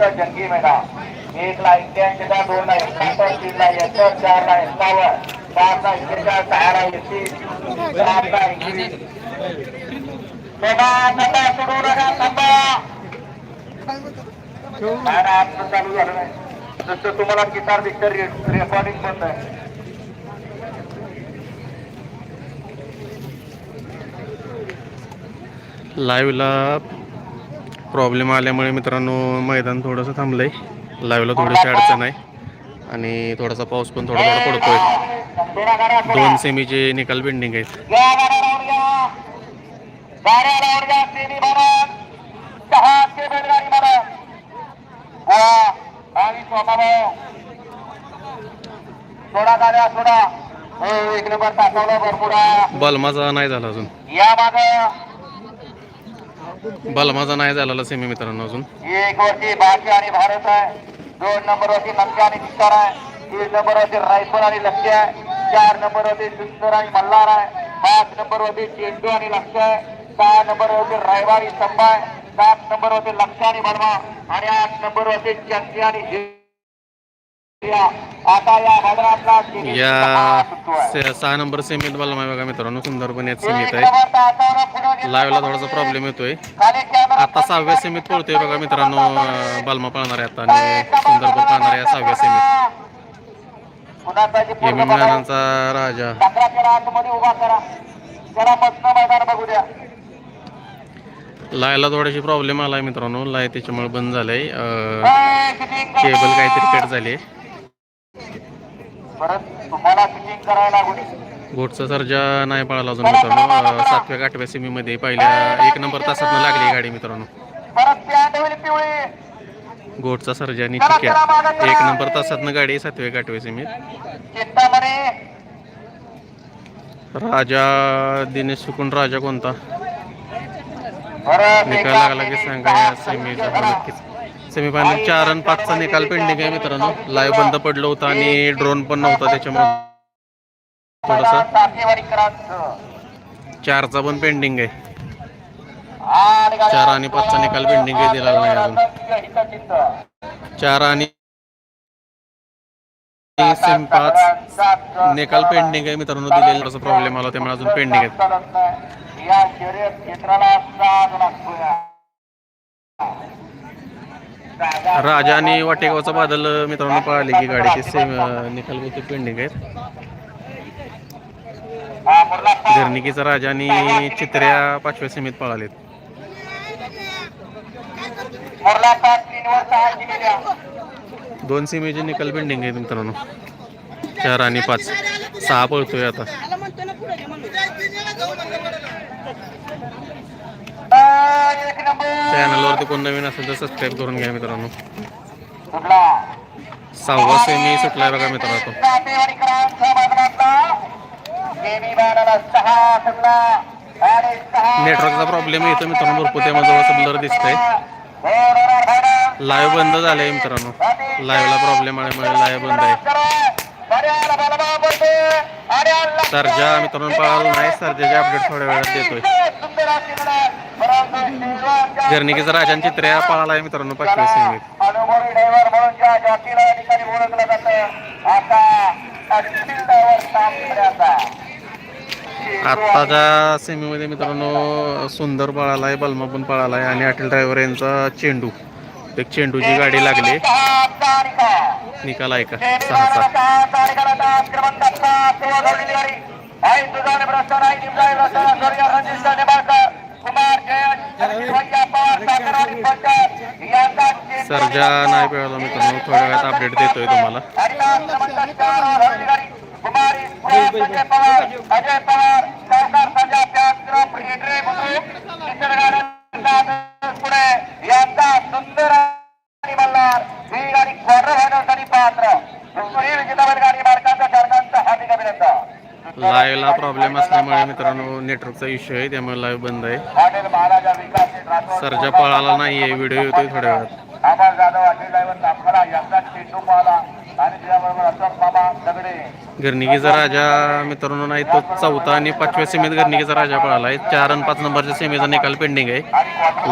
इथं जंगी मैदान एकला एक्क्याऐंशी ला दोन ला एकाहत्तर तीन ला एकसष्ट चार ला एकावन्न पाच ला एक्केचाळीस सहा ला एकतीस सात ला एकवीस थांबा. सोडू नका थांबा चालू झालं नाही. जसं तुम्हाला गिटार दिसतं रेकॉर्डिंग बंद आहे लाईव्हला प्रॉब्लेम आल्यामुळे मित्रांनो मैदान थोडंसं थांबलंय लाईव्हला थोडीशी अडचण आहे आणि थोडासा पाऊस पण थोडा थोडा पडतोय. दोन सेमीचे निकाल पेंडिंग आहेत सोडा गाड्या सोडा एक नंबर टाकवलं भरपूर आहे. बलमाचा नाही झाला अजून या माग बलमाचा नाही झालेला सेमी मित्रांनो अजून. एक वरती बाकी आणि भारत आहे. दोन नंबर वरती नक्की आणि निस्तार आहे. तीन नंबर वरती रायफल आणि लक्ष्य आहे. चार नंबर वरती सुंदर आणि मल्हार आहे. पाच नंबर वरती चेंडू आणि लक्ष आहे. सहा नंबर वरती रायवारी स्तंभ आहे. सात नंबर वरती लक्ष आणि बलमा आणि आठ नंबर वरती चंकी आणि या सहा नंबर सेमीत बलमा आहे बघा मित्रांनो सुंदरपणे यात सेमीत आहे. लाईव्हला थोडासा प्रॉब्लेम येतोय आता सहाव्या सेमीत पळतोय बघा मित्रांनो बलमा पळणार आहे आता आणि सुंदरपूर पळणार आहे सहाव्या सेमीत. मैदानाचा राजा लायला थोडीशी प्रॉब्लेम आलाय मित्रांनो लाय त्याच्यामुळे बंद झालंय. केबल काहीतरी कट झाली परत तुम्हाला फिटिंग करायला लागू दे. गोटचा सर्जा नाही पळाला अजून मित्रांनो. सातव्या आठव्या सेमीमध्ये पहिल्या एक नंबर तासातनं लागली ही गाडी मित्रांनो. गोटचा सर्जा आणि चिक्या. एक नंबर तासातनं गाडी सातव्या आठव्या सेमीत. चिंतामणी राजा दिनेश सुकुन राजा कोणता? निकाल लागला की सांगा या सेमीचा. नक्कीच सेमीफायनल चार आणि पाचचा निकाल पेंडिंग आहे मित्रांनो. लाईव्ह बंद पडलं होतं आणि ड्रोन पण नव्हता त्याच्यामुळे. थोडंसं. चारचा पण पेंडिंग आहे. चार आणि पाचचा निकाल pending आहे, दिलेला नाही अजून. चार आणि सेम पाच निकाल पेंडिंग आहे मित्रांनो दिलेला प्रॉब्लेम आला त्यामुळे अजून पेंडिंग आहेत राजा आणि वाटेगावचा बादल मित्रांनो पळाली की गाडीचे सेम निकाल होते पेंडिंग आहेत. हा, घरनिकीचा राजा आणि चित्र्या पाचव्या सेमीत पळालेत. दोन सेमीचे निकाल पेंडिंग आहेत मित्रांनो. चार आणि पाच. सहा पळतोय आता आ, एक नंबर चॅनलवरती कोण नवीन असेल तर सबस्क्राईब करून घ्या मित्रांनो. सहावा सेमी सुटलाय बघा मित्रांनो. तो नेटवर्कचा प्रॉब्लेम येतो मित्रांनो भरपूर त्यामुळे जवळचं ब्लर दिसतंय. लाईव्ह बंद झालंय मित्रांनो. लाईव्हला प्रॉब्लेम आल्यामुळे लाईव्ह बंद आहे. सर्जा मित्रांनो पळाला नाही. सर्जाचे अपडेट थोड्या वेळात देतोय. सुंदर अशी लढाई. परंतु शिवाच्या- घरनिकीचा राजा आणि चित्र्या पळाला आहे मित्रांनो पाचव्या सेमीत. अनुभवी ड्रायव्हर म्हणून ज्या जातीला या ठिकाणी ओळखलं जातं आता ड्रायव्हर आत्ताच्या सेमीमध्ये मित्रांनो सुंदर पळाला आहे बलमा पण पळाला आहे आणि अटल ड्रायव्हर यांचा चेंडू. एक चेंडूची गाडी लागली. निकाल आहे का? सहा सात. कुमार सर्जा नाही मिळाला मित्रांनो. थोड्या वेळात अपडेट देतोय तुम्हाला. चार कुमारी अजय सरदार पुढे यांचा सुंदर आणि मल्हार ही गाडी क्वार्टर फायनलसाठी पात्र दुसरी विजेता गाडी मालकांचा चालकांचा हार्दिक अभिनंदन. लाईव्हला प्रॉब्लेम असल्यामुळे मित्रांनो नेटवर्कचा इश्यू आहे त्यामुळे लाईव्ह बंद आहे. हॉटेल पळाला नाही आहे व्हिडिओ येतोय थोड्या वेळात. अमर जाधव अजय ड्रायव्हर तापखला यांचा चेंडू पाहला आणि त्याबरोबर अशोक बाबा दगडे. घरणिकेचा राजा मित्रांनो नाही तो चौथा आणि पाचव्या सेमीत घरणिकेचा राजा पळाला आहे. चार आणि पाच नंबरच्या सेमीचा निकाल पेंडिंग आहे.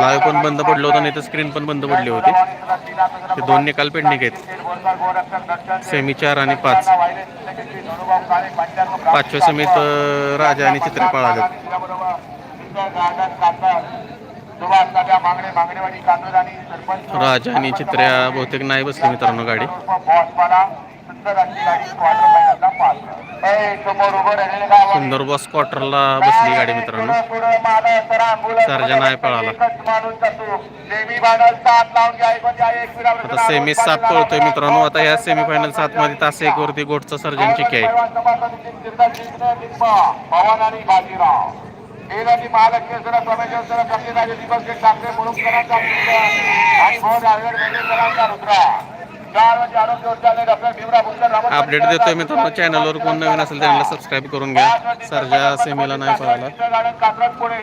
लाईव्ह पण बंद पडलं होतं नाही तर स्क्रीन पण बंद पडली होती. ते दोन निकाल पेंडिंग आहेत. सेमी चार आणि पाच. पाचव्या सेमीत राजा आणि चित्र पळाले राजा आणि चित्र्या बहुतेक नाही बसले मित्रांनो गाडी. सुंदर बॉस क्वार्टरला बसली गाडी मित्रांनो. सर्जन आहे पळाला. आता सेमी सात पळतोय मित्रांनो. आता ह्या सेमी फायनल सात मध्ये तास एक वरती गोटचा सर्जन चिकी आहे. आणि ठाकरे मुरुमकरांचा आणि आवेड रुद्रा अपडेट देतोय मित्रांनो चॅनलवर कोण नवीन असेल त्यांना सबस्क्राईब करून घ्या. सर्जा सेमीला नाही पुणे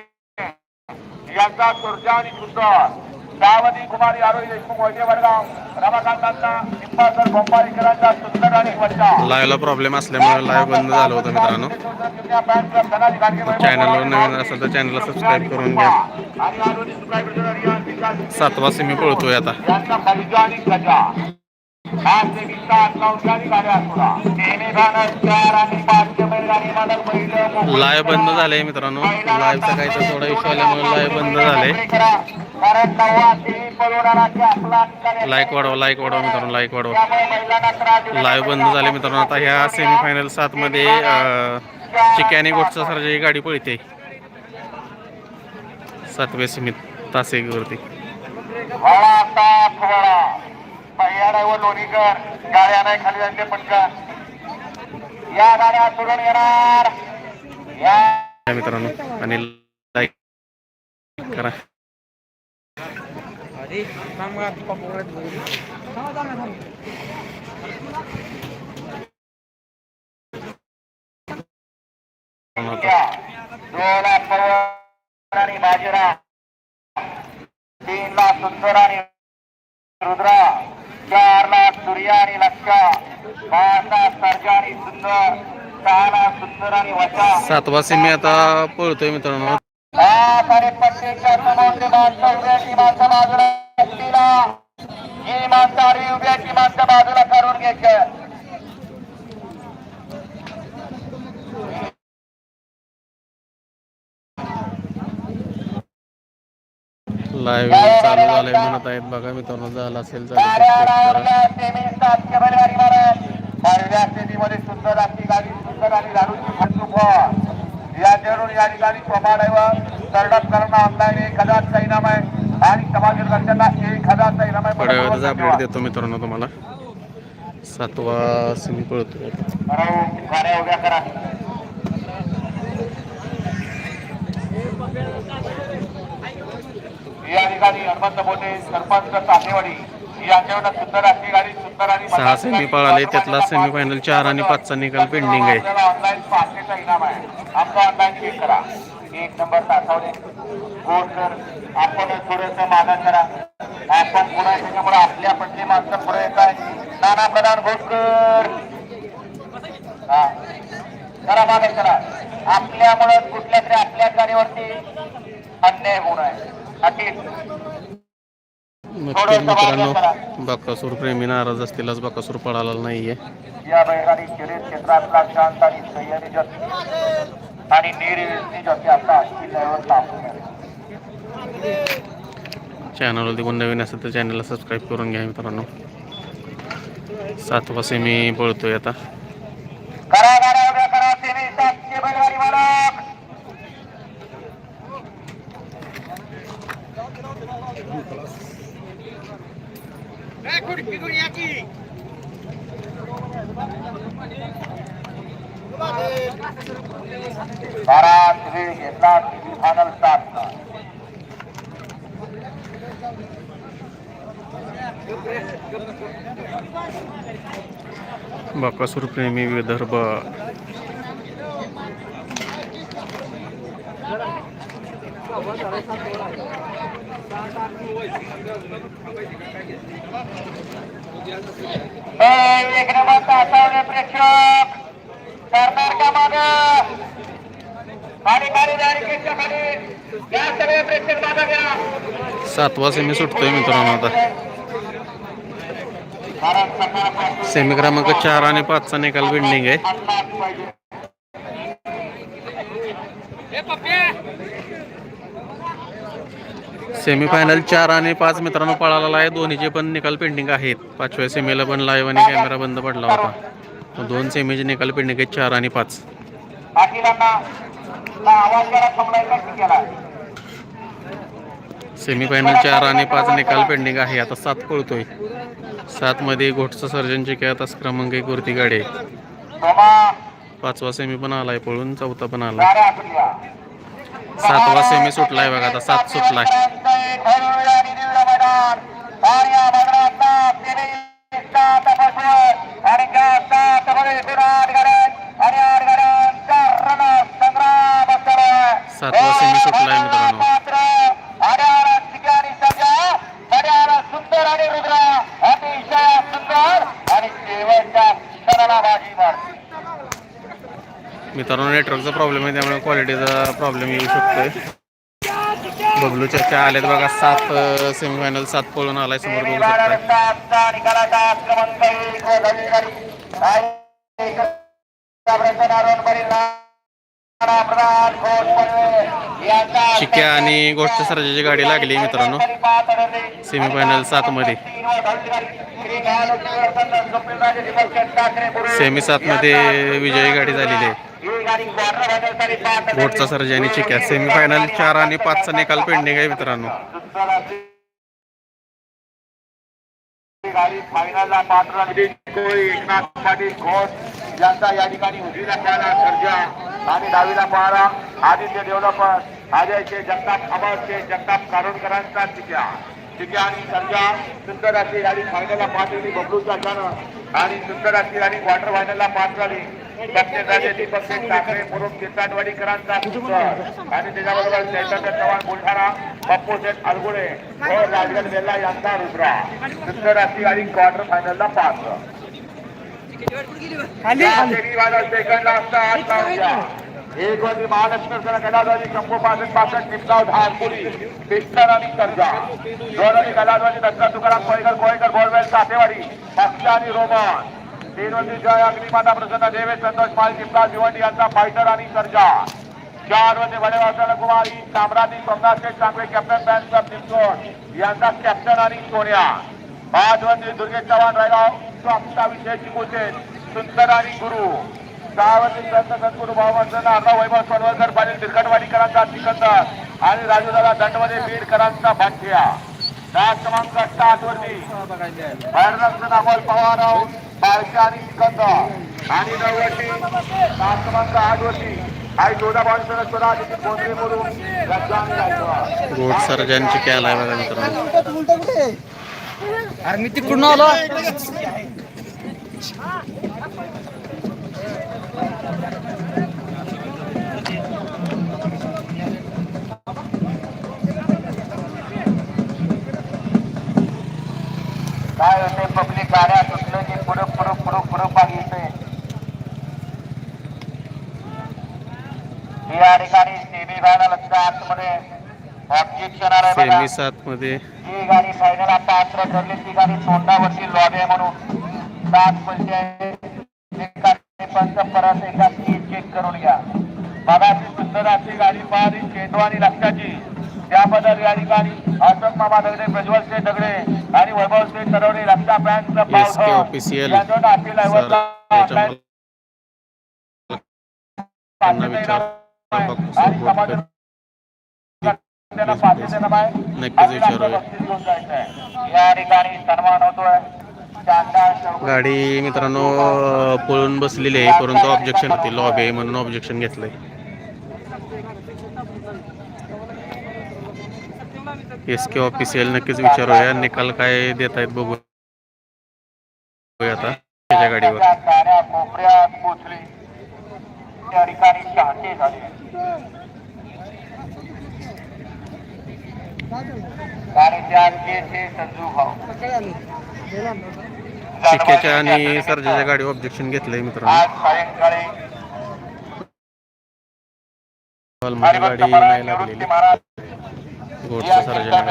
यांचा सुरजा आणि सुंदर सावधी कुमारी आरोग्य देशमुख वैद्य वडगाव रमाकांतांचा निंबाळकर गोंपारीकरांचा सुंदर आणि वच्चा लाईव्हला प्रॉब्लेम असल्यामुळे लाईव्ह बंद झालं होतं मित्रांनो. चॅनलवर नवीन असेल तर चॅनलला सबस्क्राईब करून घ्या. सातवा सेमी पळतोय आता. यांचा गाड्या नेहमी चार आणि पाचशे बैलगाडी पहिलं लाईव्ह बंद झाले मित्रांनो. लाईव्हचा काही तर थोडा इश्यू आल्यामुळे लाईव्ह बंद झाले लाईक वाढवा लाईक वाढवा मित्रांनो लाईक वाढवा. त्यामुळे लाईव्ह बंद झाले मित्रांनो. आता ह्या सेमीफायनल सातमध्ये सात मध्ये चिकॅनी गोटचा सरजी गाडी पळते. सातव्या सेमीत तास पहिल्या ड्रायव्हर लोणीकर गाड्या नाही खाली जायचे पटकन. या गाड्या सोडून येणार. या. मित्रांनो आणि लाईक करा. दोन लाख पवार आणि बाजीराव. तीन लाख सुंदर आणि रुद्रा. चार लाख सूर्या आणि लक्ष्या पाच लाख सर्जा आणि सुंदर सहा लाख सुंदर आणि वचा सातवा सेमी आता पळतोय मित्रांनो. पाच आणि पट्टीच्या समोरची माणसं उभ्याची माणसं बाजूला एकटीला ही माणसं आणि उभ्याची माणसं बाजूला करून घ्यायची. लाईव्ह झालंय म्हणत आहेत. बघा मित्रांनो झालं असेल सुंदर अशी गाडी सुंदर आणि लाडूची फटूक या जरूर या ठिकाणी स्वभाव सरडप करणं ऑनलाईन एक हजारचा इनाम आहे. आणि एक हजारचा इनाम आहे. थोड्या अपडेट देतो मित्रांनो तुम्हाला. सातवा सेमी गाड्या उभ्या करा. या ठिकाणी हनुमंत मोठे सरपंच तातेवाडी यांच्यावर सुंदर अशी गाडी सुंदर आणि सहा सेमी पळाले त्यातला सेमी फायनल चार आणि पाचचा निकाल पेंडिंग आहे. ऑनलाईन पाचशेचा इनाम आहे. आमचा ऑनलाईन चेक करा. एक नंबर गोड कर. आपण थोडस मागं करा. आपण पुढे त्याच्यामुळे आपल्या माणसं पुढे येत आहे. नाना प्रधान घोटकर हा. करा मागे करा. आपल्यामुळे कुठल्या तरी आपल्या गाडीवरती अन्याय होऊ नये. अटील नक्की मित्रांनो बकासूर प्रेमी नाराज असतीलच बकासूर पळाला नाहीये. या बैलगाडी शर्यत क्षेत्रातला शांत आणि संयमी आणि चॅनलवरती कोण नवीन असेल तर चॅनलला सबस्क्राईब करून घ्या मित्रांनो. सातवा सेमी पळतोय आता करा गाड्या उभ्या करा सेमी सातशे बैलगाडी मालक बराच वेळ घेतला फायनल सात बाकासूर प्रेमी विदर्भ. एक नंबर तासावले प्रेक्षक सरदार का माग आणि खाली या सगळे प्रेक्षक घ्या सातवा सेमी सुटतोय मित्रांनो आता. सेमी क्रमांक चार आणि पाचचा निकाल बिल्डिंग आहे. सेमीफायनल चार आणि पाच मित्रांनो पळालेला आहे. दोन्हीचे पण निकाल पेंडिंग आहेत. पाचव्या सेमीला पण लाईव्ह आणि कॅमेरा बंद पडला होता. दोन सेमीचे निकाल पेंडिंग आहेत चार आणि पाच पाटीलांना हा आवाज जरा थांबवायचा की केला सेमीफायनल चार आणि पाच निकाल पेंडिंग आहे. आता सात पळतोय. सातमध्ये घोटचं सर्जनची खेळ तास क्रमांक एक वरती गाडी. आहे पाचवा सेमी पण आलाय पळून चौथा पण आला. सातवा सेमी सुटलाय बघा आता सात सुटलाय. सातवा सेमी सुटलाय मित्रांनो. सुंदर आणि रुद्र अतिशय सुंदर आणि शेवटच्या क्षणाला बाजी मारते मित्रांनो नेटवर्कचा प्रॉब्लेम आहे त्यामुळे क्वालिटीचा प्रॉब्लेम येऊ शकतोय. बबलू चर्चा आल्यात बघा सात सेमीफायनल सात पळून आलाय समोर बघू शकता शिक्या आणि गोष्ट सरजाची गाडी लागली मित्रांनो. सेमीफायनल सात मध्ये. सेमी सात मध्ये विजयी गाडी झालेली आहे. बोटचा सर्जा आणि चिक्या सेमीफायनल चार आणि पाचचा निकाल पेंडिंग आहे मित्रांनो. गाडी एकनाथ यांचा या ठिकाणी उजवीला पाहला सर्जा आणि डावीला पहारा आदित्य डेव्हलपर अजयचे जगताप अमरचे जगताप कारोडकरांचा चिक्या चिक्या आणि सर्जा सुंदर अशी गाडी फायनलला पाठवली बबलूच्या जाणं आणि सुंदर अशी गाडी क्वार्टर फायनलला पाच झाली दीपक सिंग ठाकरे चित्ताटवाडीकरांचा सुंदर आणि त्याच्याबरोबर चैतन्य चव्हाण बुलढाणा पप्पू शेठ अलगुडे व राजगड वेल्ला यांचा रुद्रा. अशी गाडी क्वार्टर फायनलला पास सेकंडला असता आठ लावूया एक वरती महालक्ष्मी सर कलाद्वाजी शंभू पासष्ट पासष्ट निमगाव धारपुरी पिस्टर आणि सर्जा दोन आणि कलाद्वाजी दत्ता तुकाराम कोळीकर कोळीकर गोळवेल सातेवाडी पक्ष आणि रोमन. तीनवरती जय अग्निमाता प्रसन्न देवे संतोष पाल चिपला भिवंडी यांचा फायटर आणि सर्जा. चार वरती वडेवासाला कुमारी साम्राज्य सोमनाथ शेठ चांगले कॅप्टन बँक ऑफ निमसोड यांचा कॅप्टन आणि सोन्या. पाच वरती दुर्गेश चव्हाण रायगाव स्वामता विषय चिकोचे सुंदर आणि गुरु. सहावरती संत सद्गुरु भाववंदना अर्धा वैभव सोनवळकर पाटील तिरकटवाडीकरांचा सिकंदर आणि राजूदादा दंडमध्ये बीडकरांचा भाट्या दहा क्रमांक सात वरती. भैरनाथचं अमोल पवार बाळशे आणि सिकंदर आणि नऊ वरती दहा क्रमांक आठ स्वरा तिथे कोंद्री मुरुम गज्जा आणि रायगड. गोट सर्जनची कॅल आहे बघा मित्रांनो. अरे मी तिकडून आलो. काय होते पब्लिक गाड्या सुटलं की पुढं पुढं पुढं पुढं पाग येते या ठिकाणी सेमी फायनल आतमध्ये ऑब्जेक्शन बघा. सेमी सात मध्ये ही गाडी फायनल आता पात्र ठरली ती गाडी सोंडावरची लॉबी म्हणून. सात म्हणजे एका पंच परत एकदा चेक करून घ्या. बघाची सुंदर अशी गाडी पाहिली चेंडू आणि लक्षाची त्याबद्दल या ठिकाणी अशोक मामा दगडे प्रज्वल दगडे. आहे. नक्कीच विचारूया. गाडी मित्रांनो पळून बसलेली आहे परंतु ऑब्जेक्शन होती. लॉबी आहे म्हणून ऑब्जेक्शन घेतलंय. एस के ऑफिशियल नक्कीच विचारूया. निकाल काय देत आहेत बघू आता. त्याच्या गाडीवर. कोपऱ्यात पोचली. त्या ठिकाणी झाले. आणि शिक्क्याच्या सरजाच्या गाडीवर ऑब्जेक्शन घेतलंय मित्रांनो. गाडी नाही लागलेली महाराज. गोडचं या सर्जन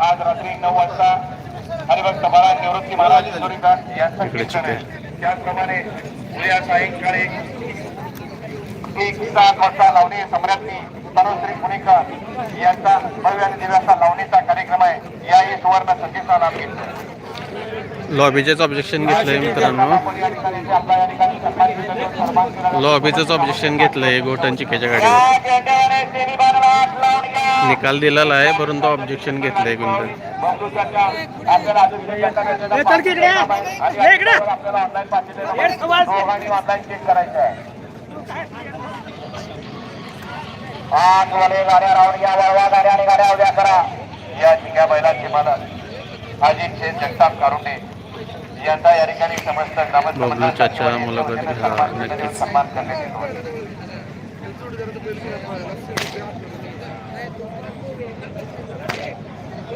आज रात्री नऊ वाजता हरिभक्त महाराज निवृत्ती महाराज सूर्यकांत यांचं कीर्तन आहे. त्याचप्रमाणे उद्या सायंकाळी एक सात वाजता लावणी सम्राज्ञी तनुश्री पुणेकर यांचा भव्य आणि दिव्याचा लावणीचा कार्यक्रम आहे. याही सुवर्ण संधीचा लाभ घेतला. लॉबीचेच ऑब्जेक्शन घेतलंय मित्रांनो. लॉबीचंच ऑब्जेक्शन घेतलंय गोटन चिकेच्या गाडीवर. निकाल दिलेला आहे परंतु ऑब्जेक्शन घेतलंय बबलू चाचा मुलाखत सन्मान घ्या. करण्यात येतो. नक्कीच.